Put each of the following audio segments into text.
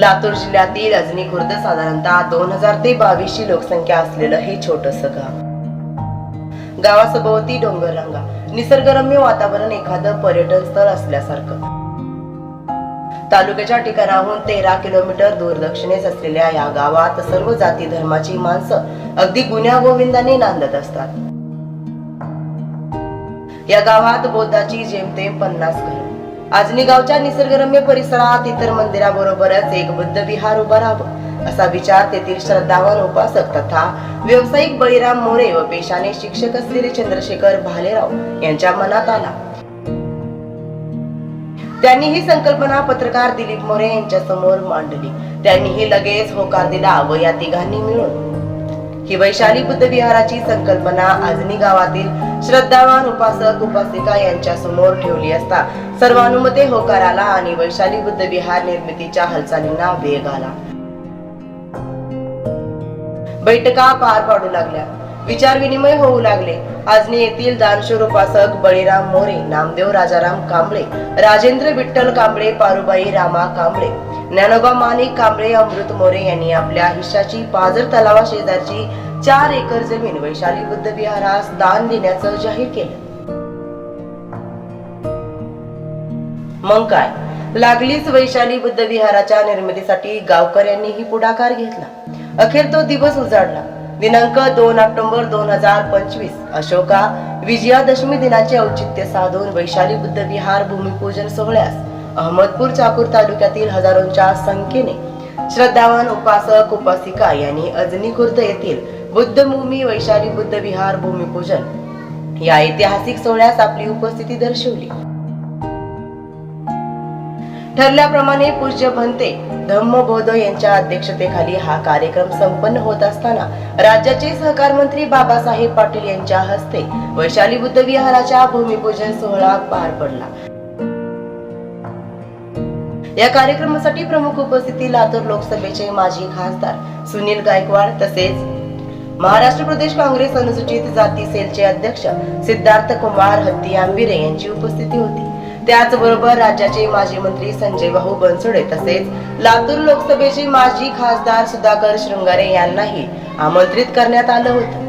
लातूर जिल्ह्यातील अजनी खुर्द साधारणतः दोन हजार ते बावीसची लोकसंख्या असलेलं हे छोटस गाव. गावासभोवती डोंगररांगा निसर्गरम्य वातावरण एखादं पर्यटन स्थळ असल्यासारखं. तालुक्याच्या ठिकाणाहून तेरा किलोमीटर दूर दक्षिणेस असलेल्या या गावात सर्व जाती धर्माची माणसं अगदी गुन्ह्या गोविंदाने नांदत असतात. या गावात बौद्धाची जेमतेम पन्नास घर आजनी गावच्या निसर्गरम्य परिसरात इतर मंदिराबरोबरच एक बुद्ध विहार उभा राहावं असा विचार तेथील श्रद्धावान उपासक तथा व्यावसायिक बळीराम मोरे व पेशाने शिक्षक असलेले चंद्रशेखर भालेराव यांच्या मनात आला. त्यांनी ही संकल्पना पत्रकार दिलीप मोरे यांच्या समोर मांडली. त्यांनीही लगेच होकार दिला व या तिघांनी मिळून ही वैशाली बुद्ध विहाराची संकल्पना आजनी गावातील श्रद्धावान उपासक उपासिका यांच्या समोर ठेवली असता सर्वानुमते होकार आला आणि वैशाली बुद्ध विहार निर्मितीच्या हालचालींना वेग आला. बैठका पार पाडू लागल्या. विचार विनिमय होऊ लागले. आजनी येथील दानशूर उपासक बळीराम मोरे नामदेव राजाराम कांबळे राजेंद्र विठ्ठल कांबळे पारुबाई रामा कांबळे ज्ञानोबा माणिक कांबळे अमृत मोरे यांनी आपल्या हिश्याची पाजर तलावा शेजारची चार एकर जमीन वैशाली बुद्ध विहारास दान देण्याचं जाहीर केलं. मग काय? लागलीच वैशाली बुद्ध विहाराच्या निर्मितीसाठी गावकऱ्यांनीही पुढाकार घेतला. अखेर तो दिवस उजाडला. दिनांक दोन ऑक्टोबर दोन हजार पंचवीस. अशोका विजयादशमी दिनाचे औचित्य साधून वैशाली बुद्ध विहार भूमिपूजन सोहळ्यास अहमदपूर चाकूर तालुक्यातील हजारोंच्या संख्येने श्रद्धावान उपासक उपासिका यांनी अजनी खुर्द येथील बुद्धभूमी वैशाली बुद्ध विहार भूमिपूजन या ऐतिहासिक सोहळ्यास आपली उपस्थिती दर्शवली. ठरल्याप्रमाणे पूज्य भंते धम्मबोध यांच्या अध्यक्षतेखाली हा कार्यक्रम संपन्न होत असताना राज्याचे सहकार मंत्री बाबासाहेब पाटील यांच्या हस्ते वैशाली बुद्ध विहाराच्या भूमिपूजन सोहळा पार पडला. या कार्यक्रमासाठी प्रमुख उपस्थिती लातूर लोकसभेचे माजी खासदार सुनील गायकवाड तसेच महाराष्ट्र प्रदेश काँग्रेस अनुसूचित जाती सेलचे अध्यक्ष सिद्धार्थ कुमार हत्ती आंबिरे यांची उपस्थिती होती. त्याचबरोबर राज्याचे माजी मंत्री संजय भाऊ बनसोडे तसेच लातूर लोकसभेचे माजी खासदार सुधाकर शृंगारे यांनाही आमंत्रित करण्यात आलं होतं.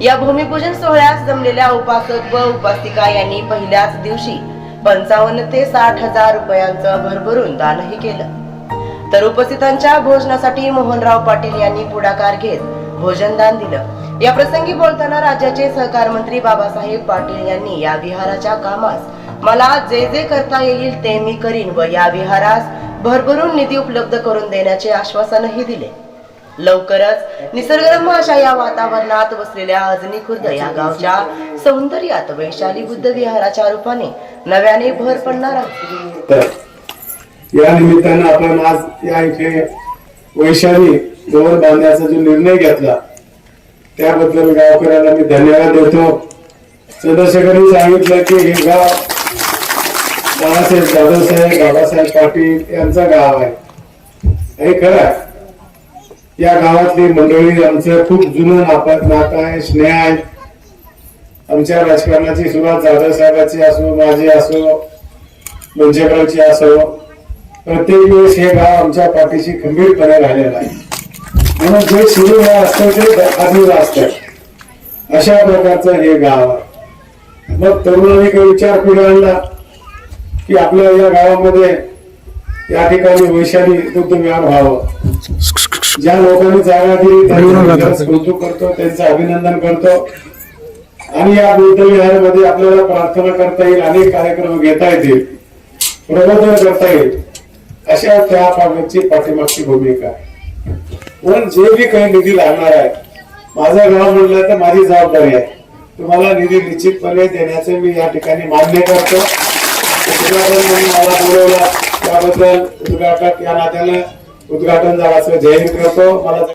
या भूमिपूजन सोहळ्यास जमलेल्या उपासक व उपासिका यांनी पहिल्याच दिवशी पंचावन्न ते साठ हजार रुपयांचं भरभरून दानही केलं. तर उपस्थितांच्या भोजनासाठी मोहनराव पाटील यांनी पुढाकार घेत भोजनदान दिलं. या प्रसंगी बोलताना राज्याचे सहकार मंत्री बाबासाहेब पाटील यांनी या विहाराच्या कामास मला जे जे करता येईल ते मी करीन व या विहारास भरभरून निधी उपलब्ध करून देण्याचे आश्वासनही दिले. लवकरच निसर्गरम्य अशा या वातावरणात वसलेल्या अजनी खुर्द या गावच्या सौंदर्यात वैशाली बुद्ध विहाराच्या रूपाने नव्याने भर पडणार आहे. या निमित्तानं आपण आज या इथे वैशाली जवळ बांधण्याचा जो निर्णय घेतला त्याबद्दल गावकऱ्यांना मी धन्यवाद देतो. चंद्रशेखरनी सांगितलं की हे गाव बाळासाहेब दादासाहेब बाबासाहेब पाटील यांचं गाव आहे. हे खरं आहे. या गावातली मंडळी आमचं खूप जुनं नापत नातं आहे स्नेह आहे. आमच्या राजकारणाची सुरुवात जाधव साहेबाची असो माझी असो मंचेकरांची असो प्रत्येक वेळेस हे गाव आमच्या पाठीशी खंबीरपणे राहिलेलं आहे. म्हणून जे सुरू असतं ते आधीच असतं अशा प्रकारचं हे गाव आहे. मग तरुणांनी काही विचार पुढे आणला की आपल्या या गावामध्ये या ठिकाणी वैशाली दुग्ध विहार व्हावं. ज्या लोकांनी जागा दिली त्यांचं कौतुक करतो त्यांचं अभिनंदन करतो. आणि या बुद्ध विहारामध्ये आपल्याला प्रार्थना करता येईल अनेक कार्यक्रम घेता येतील प्रबोधन करता येईल. अशा त्या बाबतची पाठीमागची भूमिका आहे. पण जे बी काही निधी लागणार आहे माझं गाव म्हणलं तर माझी जबाबदारी आहे. तुम्हाला निधी निश्चितपणे देण्याचे मी या ठिकाणी मान्य करतो. मला बोलवलं त्याबद्दल उद्घाटक या नात्यानं उद्घाटन झाल्याचं जाहीर करतो. मला